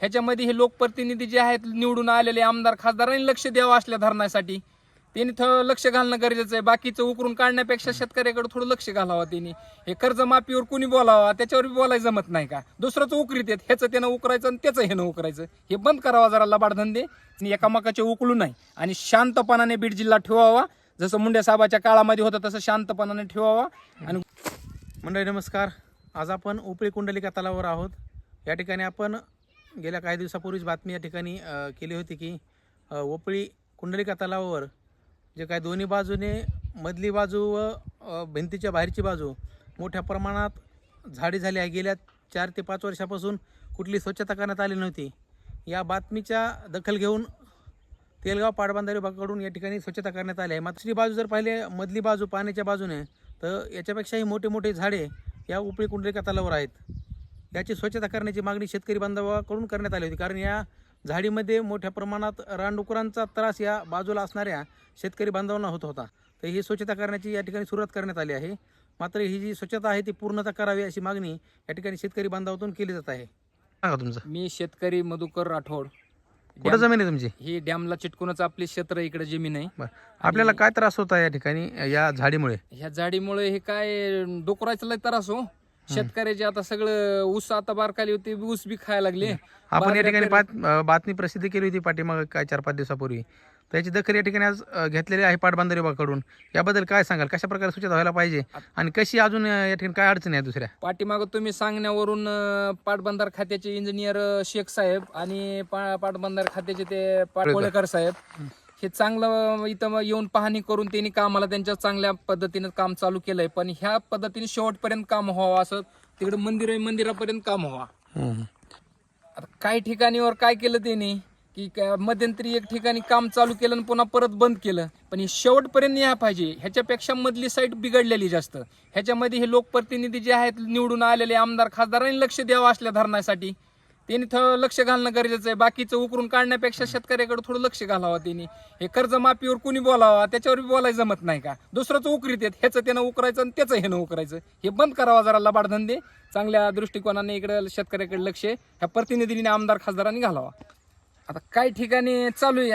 ह्याच्यामध्ये हे लोकप्रतिनिधी जे आहेत निवडून आलेले आमदार खासदारांनी लक्ष द्यावं असल्या धरणासाठी. त्यांनी थोडं लक्ष घालणं गरजेचं आहे. बाकीचं उकरून काढण्यापेक्षा शेतकऱ्याकडे थोडं लक्ष घालावं त्यांनी. हे कर्जमाफीवर कुणी बोलावा? त्याच्यावर बी बोलायला जमत नाही का? दुसरंच उकरीत येत ह्याचं त्यानं उकरायचं आणि त्याचं ह्यानं उकरायचं. हे बंद करावा जरा लबाडधंदे आणि एकामेकाचे उकलू नाही आणि शांतपणाने बीड जिल्हा ठेवावा. जसं मुंडे साहेबाच्या काळामध्ये होतं तसं शांतपणाने ठेवावा. आणि मंडळी नमस्कार. आज आपण उपळी कुंडलिका तलावावर आहोत. या ठिकाणी आपण गेल्या काही दिवसापूर्वीच बातमी या ठिकाणी केली होती की अ, उपळी कुंडलिका तलावावर जे काय दोन्ही बाजूने मधली बाजू व भिंतीच्या बाहेरची बाजू मोठ्या प्रमाणात झाडी झाली आहे. गेल्या चार ते पाच वर्षापासून कुठली स्वच्छता करण्यात आली नव्हती. या बातमीच्या दखल घेऊन तेलगाव पाटबंधारे विभागाकडून या ठिकाणी स्वच्छता करण्यात आली आहे. मात्र बाजू जर पाहिले मधली बाजू पाण्याच्या बाजूने तर याच्यापेक्षाही मोठे मोठे झाडे या उपळी कुंडलिका तलावावर आहेत. याची स्वच्छता करण्याची मागणी शेतकरी बांधवाकडून करण्यात आली होती. कारण या झाडीमध्ये मोठ्या प्रमाणात रानडुकरांचा त्रास या बाजूला असणाऱ्या शेतकरी बांधवांना होत होता. तर ही स्वच्छता करण्याची या ठिकाणी सुरुवात करण्यात आली आहे. मात्र ही जी स्वच्छता आहे ती पूर्णतः करावी अशी मागणी या ठिकाणी शेतकरी बांधवातून केली जात आहे. सांगा तुमचं. मी शेतकरी मधुकर राठोड. कुठं जमीन आहे तुमची? ही डॅमला चिटकूनच आपली क्षेत्र इकडे जमीन आहे. बरं. आपल्याला काय त्रास होता या ठिकाणी या झाडीमुळे? ह्या झाडीमुळे हे काय डोकरायचं लय त्रास हो. शेतकऱ्याचे आता सगळं ऊस आता बारकाली होती ऊस बी खायला लागले. आपण या ठिकाणी बात बातमी प्रसिद्ध केली होती पाठीमाग काय चार पाच दिवसापूर्वी. त्याची दखल या ठिकाणी आज अ, घेतलेली आहे पाटबंधारे विभागाकडून. याबद्दल काय सांगाल? कशा प्रकारे स्वच्छता व्हायला पाहिजे? आणि कशी अजून अ, या ठिकाणी काय अडचणी आहे दुसऱ्या? पाठीमागं तुम्ही सांगण्यावरून अं, पाटबंधार खात्याचे इंजिनियर शेख साहेब आणि पा- पाटबंधार खात्याचे ते पाटोळेकर साहेब. हे चांगलं इथं मग येऊन पाहणी करून त्यांनी कामाला त्यांच्या चांगल्या पद्धतीने काम चालू केलंय. पण ह्या पद्धतीने शेवटपर्यंत काम व्हावं असं तिकडे मंदिर मंदिरापर्यंत काम व्हावं. आता काही ठिकाणीवर काय केलं त्यांनी? की मध्यंतरी एक ठिकाणी काम चालू केलं आणि पुन्हा परत बंद केलं. पण हे शेवटपर्यंत या पाहिजे. ह्याच्यापेक्षा मधली साईड बिघडलेली जास्त. ह्याच्यामध्ये हे लोकप्रतिनिधी जे आहेत निवडून आलेले आमदार खासदारांनी लक्ष द्यावं असल्या धरणासाठी. त्यांनी थोडं लक्ष घालणं गरजेचं आहे. बाकीचं उकरून काढण्यापेक्षा शेतकऱ्याकडे थोडं लक्ष घालावं त्यांनी हे कर्जमाफीवर कुणी बोलावा? त्याच्यावर बी बोलायला जमत नाही का? दुसरंच उकरीत येत ह्याचं त्यानं उकरायचं आणि त्याचं ह्यानं उकरायचं. हे बंद करावा जरा लबाडधंदे. चांगल्या दृष्टिकोनाने इकडे शेतकऱ्याकडे लक्ष ह्या प्रतिनिधींनी आमदार खासदारांनी घालावा. आता काही ठिकाणी चालू आहे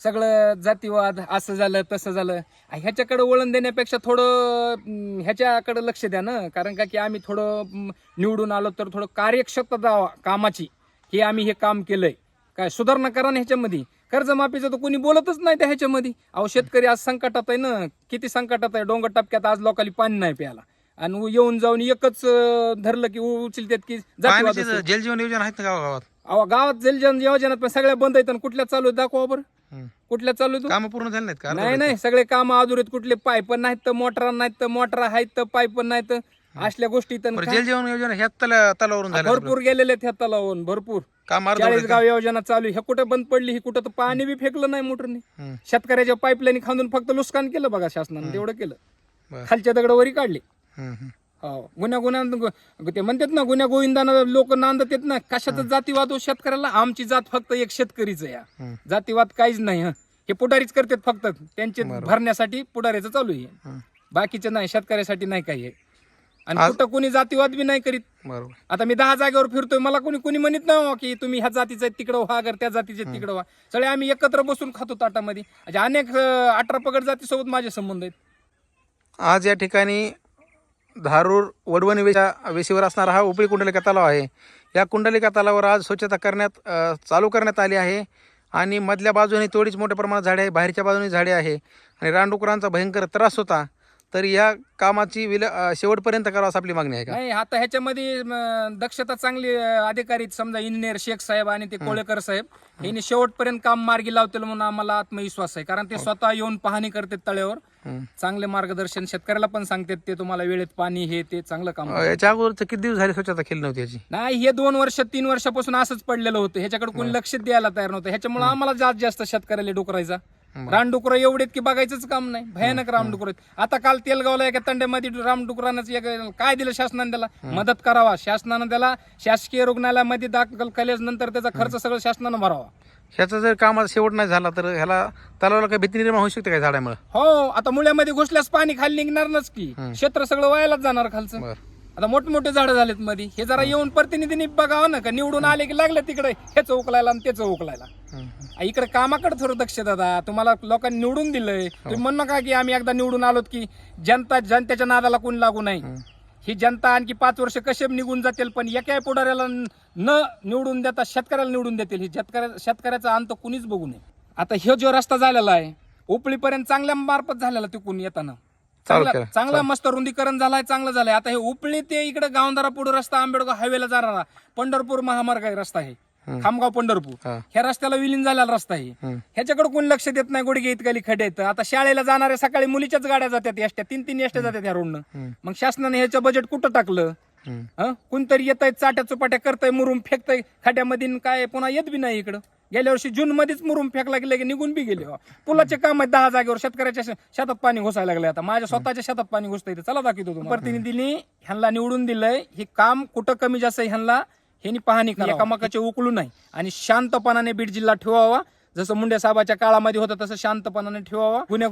सगळं जातीवाद असं झालं तसं झालं. ह्याच्याकडे वळण देण्यापेक्षा थोडं ह्याच्याकडे लक्ष द्या ना. कारण का की आम्ही थोडं निवडून आलो तर थोडं कार्यक्षमता कामाची. हे आम्ही हे काम केलंय. काय सुधारणा करा ना ह्याच्यामध्ये. कर्जमाफीचं तर कोणी बोलतच नाही त्या ह्याच्यामध्ये. अहो शेतकरी आज संकटात आहे ना. किती संकटात आहे. डोंगर टप्प्यात आज लोकांनी पाणी नाही प्यायला. आणि येऊन जाऊन एकच धरलं की उचलतात की जातीवाद पाण्याची असतो. जल जीवन योजना आहेत ना गावागावात? अहो गावात जलजन योजनात पण सगळ्या बंद आहेत आणि कुठल्या चालू आहेत दाखवा बरं. कुठल्या चालू कामं पूर्ण झाली नाहीत का नाही नाही सगळे काम अधुरेत कुठले पाईप नाहीत तर मोटर नाहीत तर मोटर आहेत तर पाईप नाहीत असल्या गोष्टी तर बरं, काय? जल जीवन योजना ह्या तला तलावरून झाल्या भरपूर गेलेले आहेत ह्या तलावून भरपूर काम अर्धवट चाळीस? गाव योजना चालू आहे. ह्या कुठं बंद पडली ही कुठं तर पाणी बी फेकलं नाही मोटरने हम्म. शेतकऱ्याच्या पाईपलाईन खांदून फक्त नुकसान केलं बघा शासनाने तेवढं केलं बरं. खालच्या दगडावरी काढले हम्म, हम्म. हो. गुन्ह्या गुन्ह्या ते म्हणतात ना गुन्ह्या गोविंदानं लोक नांदत येत ना कशाचा जातीवाद हो शेतकऱ्याला? आमची जात फक्त एक शेतकरीच. या. जातीवाद काहीच नाही हं. हे पुढारीच करतात फक्त. त्यांचे भरण्यासाठी पुढाऱ्याचं चालू आहे. बाकीचे नाही शेतकऱ्यासाठी नाही काही आहे. आणि कुठं कोणी जातीवाद बी नाही करीत. बरोबर. आता मी दहा जागेवर फिरतोय मला कोणी कोणी म्हणत नाही हो की तुम्ही ह्या जातीचं तिकडं व्हा अगर त्या जातीचे तिकडं व्हा. सगळे आम्ही एकत्र बसून खातो ताटामध्ये. अनेक अठरा पगड जातीसोबत माझे संबंध आहेत. आज या ठिकाणी धारूर वडवणी वेशा वेशीवर असणारा हा उपळी कुंडलिका तलाव आहे. या कुंडलिका तलावावर आज स्वच्छता करण्यात चालू करण्यात आली आहे आणि मधल्या बाजूने थोडीच मोठ्या प्रमाणात झाडे आहे बाहेरच्या बाजूने झाडे आहे आणि रानडुकरांचा भयंकर त्रास होता. तर या कामाची विल शेवटपर्यंत करावं असं आपली मागणी आहे का? नाही आता ह्याच्यामध्ये दक्षता चांगली अधिकारी. समजा इंजिनियर शेख साहेब आणि ते कोळेकर साहेब. यांनी शेवटपर्यंत काम मार्गी लावतील म्हणून आम्हाला आत्मविश्वास आहे. कारण ते स्वतः येऊन पाहणी करतात तळ्यावर. चांगले मार्गदर्शन शेतकऱ्याला पण सांगतात ते तुम्हाला वेळेत पाणी हे ते चांगलं काम अ, याच्या अगोदर किती दिवस झाले स्वच्छता केली नव्हती याची? नाही हे दोन वर्ष तीन वर्षापासून असंच पडलेलं होतं. ह्याच्याकडे कोणी लक्ष द्यायला तयार नव्हतं. ह्याच्यामुळे आम्हाला जास्त जास्त शेतकऱ्याला डुकरायचा. रानडुकर एवढेत की बघायचंच काम नाही. भयानक रामडुकर आहेत. आता काल तेलगावला एका तंड्यामध्ये रामडुकरांनाच एक काय दिलं शासनाने त्याला? मदत करावा. शासनानं त्याला शासकीय रुग्णालयामध्ये दाखल केल्यास नंतर त्याचा खर्च सगळं शासनानं भरावा. ह्याचा जर कामाचा शेवट नाही झाला तर ह्याला तलावाला काही भीती निर्माण होऊ शकते काय झाडामुळे? हो आता मुळ्यामध्ये घुसल्यास पाणी खाली निघणारच की. क्षेत्र सगळं वायालाच जाणार खालचं. आता मोठमोठे झाडं झालेत मध्ये हे जरा येऊन प्रतिनिधींनी बघावं ना का निवडून आले की लागले तिकडे हेच उकलायला आणि तेच उकलायला. इकडे कामाकडे थोडं दक्ष दादा. तुम्हाला लोकांनी निवडून दिलंय. तुम्ही म्हणू नका की आम्ही एकदा निवडून आलोत की जनता जनतेच्या नादाला कोणी लागू नाही. ही जनता आणखी पाच वर्ष कसे निघून जातील पण एका पुढाऱ्याला न निवडून देता शेतकऱ्याला निवडून देतील. ही शेतकऱ्या शेतकऱ्याचा अंत कुणीच बघू नये. आता ह्यो जो रस्ता झालेला आहे उपळीपर्यंत चांगल्या मार्फत झालेला तिकून येताना. चांगला केला. चांगला मस्त रुंदीकरण झालाय चांगलं झालंय आता हे उपळी ते इकडे गावंदारा पुढे रस्ता आंबेडकर हायवेला जाणारा पंढरपूर महामार्ग आहे रस्ता आहे. खामगाव पंढरपूर हा. ह्या रस्त्याला विलीन झालेला रस्ता आहे हम्म. ह्याच्याकडे कोणी लक्ष देत नाही गुडघे इतकाली खडे आहेत आता शाळेला जाणाऱ्या सकाळी मुलीच्याच गाड्या जातात एसट्या तीन तीन एसट्या जातात ह्या रोडनं हम्म. मग शासनाने ह्याचं बजेट कुठं टाकलं हम्म. हं? कोणतरी येत आहे चाट्या चुपाट्या करतंय मुरुम फेकतंय खड्यामध्ये न काय पुन्हा येत बी नाही इकडं गेल्या वर्षी जून मध्येच मुरुम फेकला गेले की निघून बी गेले हो. पुलाचे काम आहेत दहा जागेवर शेतकऱ्याच्या शे- शेतात पाणी घुसायला लागले आता. माझ्या स्वतःच्या शेतात पाणी घुसतंय इथं. चला दाखवतो तुम्हाला. प्रतिनिधींनी ह्यांना निवडून दिलंय. हे काम कुठं कमी जास्त आहे ह्यांना? ह्यांनी पाहणी करा. एकामेकाचे उकलू नाही आणि शांतपणाने बीड जिल्हा ठेवावा. जसं मुंडे साहेबाच्या काळामध्ये होतं तसं शांतपणाने ठेवावा. गुन्हे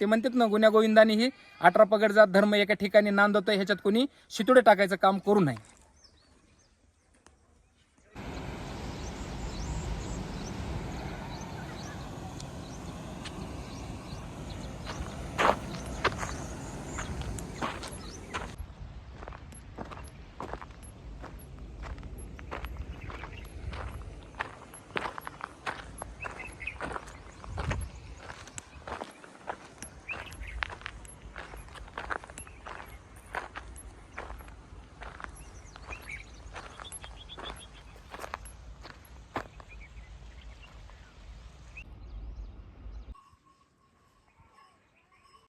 ते म्हणतात ना गुन्ह्या गोविंदानी ही अठरा पगड जात धर्म एका ठिकाणी नांदवतोय ह्याच्यात कोणी शितुडे टाकायचं काम करू नये.